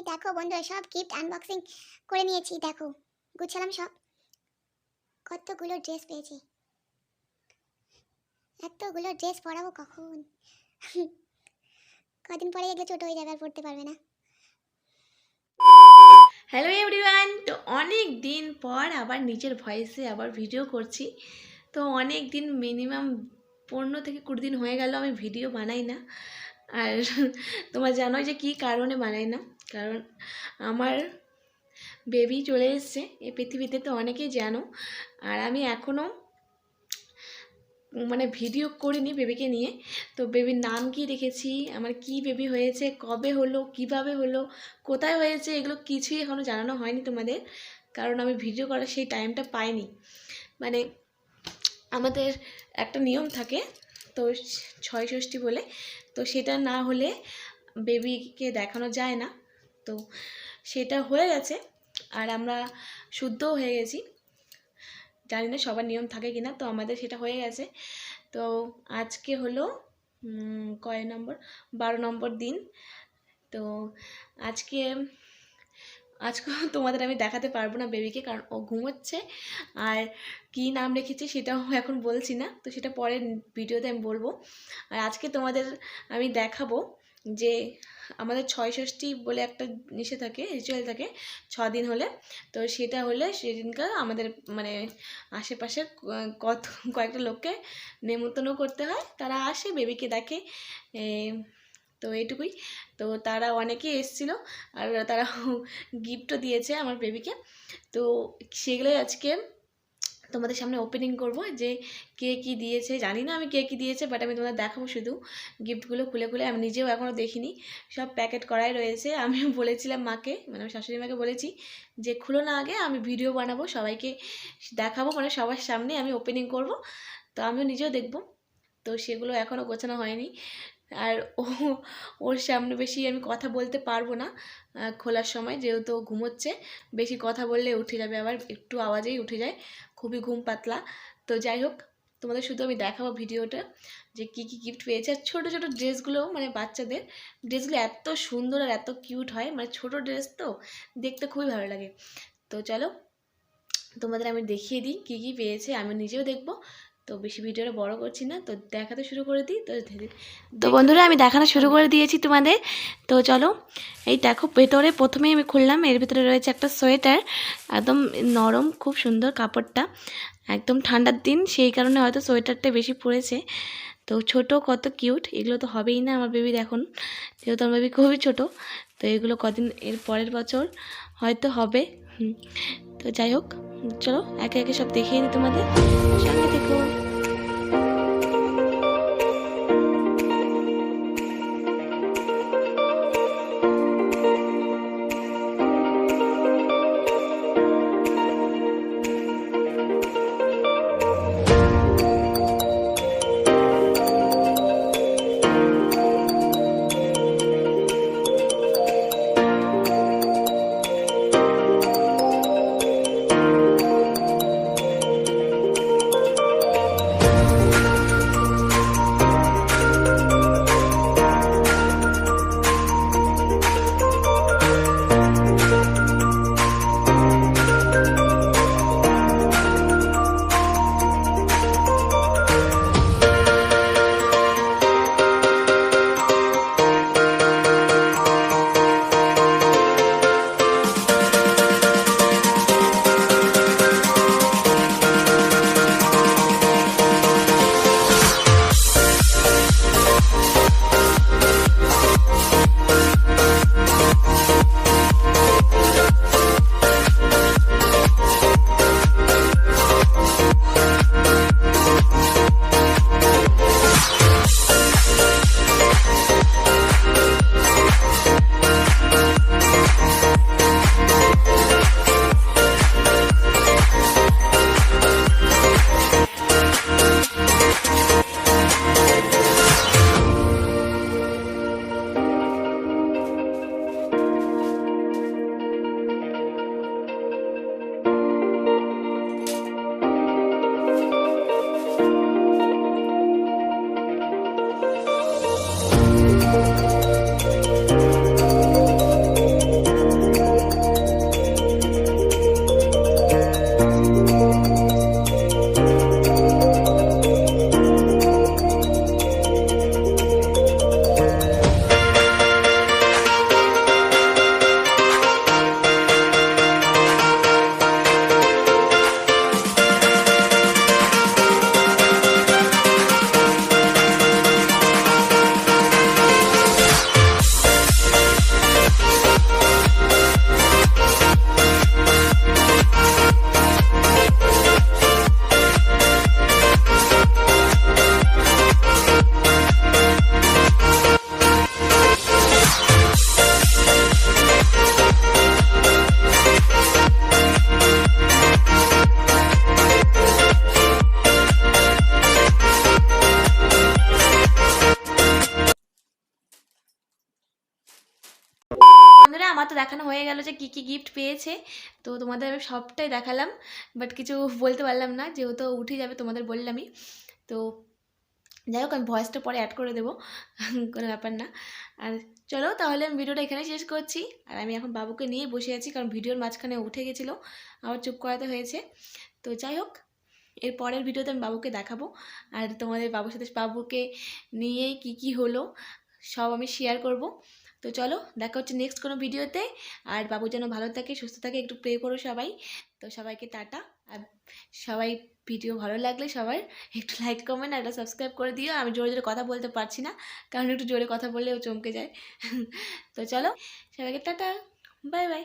এই দেখো বন্ধুরা, সব গিফট আনবক্সিং করে নিয়েছি, দেখো। গুছালাম সব। কতগুলো ড্রেস পেয়েছি। এতগুলো ড্রেস পরাবো কখন? কদিন পরে এগুলো ছোট হয়ে যাবে, আর পড়তে পারবে না। হ্যালো এভরিওয়ান তো অনেক দিন পর আবার নিজের ভয়েসে আবার ভিডিও করছি। তো অনেক দিন মিনিমাম পনেরো থেকে কুড়ি দিন হয়ে গেল, আমি ভিডিও বানাই না। আর তোমরা জানোই যে কী কারণে বানাই না। কারণ আমার বেবি চলে এসছে। এই পৃথিবীতে তো অনেকেই জানো। আর আমি এখনও মানে ভিডিও করিনি বেবিকে নিয়ে। তো বেবির নাম কি রেখেছি? আমার কি বেবি হয়েছে? কবে হলো? কীভাবে হলো? কোথায় হয়েছে? এগুলো কিছুই এখনও জানানো হয়নি তোমাদের। কারণ আমি ভিডিও করার সেই টাইমটা পাইনি। মানে আমাদের একটা নিয়ম থাকে, তো ছয় ষষ্ঠী বলে। তো সেটা না হলে বেবিকে দেখানো যায় না। তো সেটা হয়ে গেছে। আর আমরা শুদ্ধও হয়ে গেছি। জানি না সবার নিয়ম থাকে কিনা, তো আমাদের সেটা হয়ে গেছে। তো আজকে হলো কয় নম্বর? বারো নম্বর দিন। তো আজকে আজকে তোমাদের আমি দেখাতে পারব না বেবিকে, কারণ ও ঘুমোচ্ছে। আর কী নাম রেখেছি সেটাও এখন বলছি না, তো সেটা পরের ভিডিওতে আমি বলব। আর আজকে তোমাদের আমি দেখাবো যে আমাদের ছয় ষষ্ঠী বলে একটা নিষে থাকে রিচুয়াল থাকে ছ দিন হলে। তো সেটা হলে সেদিনকার আমাদের মানে আশেপাশে কত, কয়েকটা লোককে নেমন্তন্ন করতে হয়। তারা আসে বেবিকে দেখে। তো এইটুকুই। তো তারা অনেকে এসেছিল আর তারা গিফটও দিয়েছে আমার বেবিকে তো সেগুলোই আজকে তোমাদের সামনে ওপেনিং করব যে কে কি দিয়েছে, জানি না আমি কে কি দিয়েছে বাট আমি তোমাদের দেখাবো শুধু গিফটগুলো খুলে খুলে, আমি নিজেও এখনও দেখিনি। সব প্যাকেট করাই রয়েছে। আমি বলেছিলাম মাকে মানে আমার শাশুড়ি মাকে বলেছি যে খুলো না আগে, আমি ভিডিও বানাবো, সবাইকে দেখাবো মানে সবার সামনে আমি ওপেনিং করব। তো আমিও নিজেও দেখব। তো সেগুলো এখনও গোছানো হয়নি। আর ও, ওর সামনে বেশি আমি কথা বলতে পারব না খোলার সময় যেহেতু ঘুমোচ্ছে, বেশি কথা বললে উঠে যাবে আবার, একটু আওয়াজেই উঠে যায়, খুবই ঘুম পাতলা। তো যাই হোক, তোমাদের শুধু আমি দেখাবো ভিডিওটা, যে কী কী গিফট পেয়েছে। আর ছোটো ছোটো ড্রেসগুলো মানে বাচ্চাদের, ড্রেসগুলো এত সুন্দর আর এত কিউট হয় মানে ছোটো ড্রেস তো, দেখতে খুবই ভালো লাগে। তো চলো, তোমাদের আমি দেখিয়ে দিই কী কী পেয়েছে আমি নিজেও দেখব। তো বেশি ভিডিওটা বড় করছি না তো দেখাতে শুরু করে দিই তো তো বন্ধুরা আমি দেখানো শুরু করে দিয়েছি তোমাদের। তো চলো এই দেখো ভেতরে প্রথমেই আমি খুললাম এর ভিতরে রয়েছে একটা সোয়েটার একদম নরম খুব সুন্দর কাপড়টা। একদম ঠান্ডার দিন সেই কারণে হয়তো সোয়েটারটা বেশি পড়েছে। তো ছোট কত কিউট এগুলো তো হবেই না আমার বেবি দেখুন যেহেতু আমার বেবি খুবই ছোট। তো এগুলো কদিন এর পরের বছর হয়তো হবে। তো যাই হোক চলো একে একে সব দেখিয়ে দিই তোমাদের। সঙ্গে থেকো। দেখানো হয়ে গেল যে কী কী গিফট পেয়েছে। তো তোমাদের আমি সবটাই দেখালাম বাট কিছু বলতে পারলাম না, যেহেতু উঠে যাবে তোমাদের বললামই। তো যাই হোক, আমি ভয়েসটা পরে অ্যাড করে দেবো, কোনো ব্যাপার না। আর চলো তাহলে আমি ভিডিওটা এখানে শেষ করছি। আর আমি এখন বাবুকে নিয়ে বসে আছি, কারণ ভিডিওর মাঝখানে উঠে গেছিল, আবার চুপ করাতে হয়েছে। তো যাই হোক, এর পরের ভিডিওতে আমি বাবুকে দেখাবো। আর তোমাদের বাবুর সাথে, বাবুকে নিয়ে কি কি হলো, সব আমি শেয়ার করব। তো চলো দেখা হচ্ছে নেক্সট কোনো ভিডিওতে। আর বাবু যেন ভালো থাকে, সুস্থ থাকে, একটু প্রে করো সবাই। তো সবাইকে টাটা। আর সবাই ভিডিও ভালো লাগলে সবার একটু লাইক কমেন্ট আর একটা সাবস্ক্রাইব করে দিও। আমি জোরে জোরে কথা বলতে পারছি না, কারণ একটু জোরে কথা বললে ও চমকে যায়। তো চলো সবাইকে টাটা। Bye bye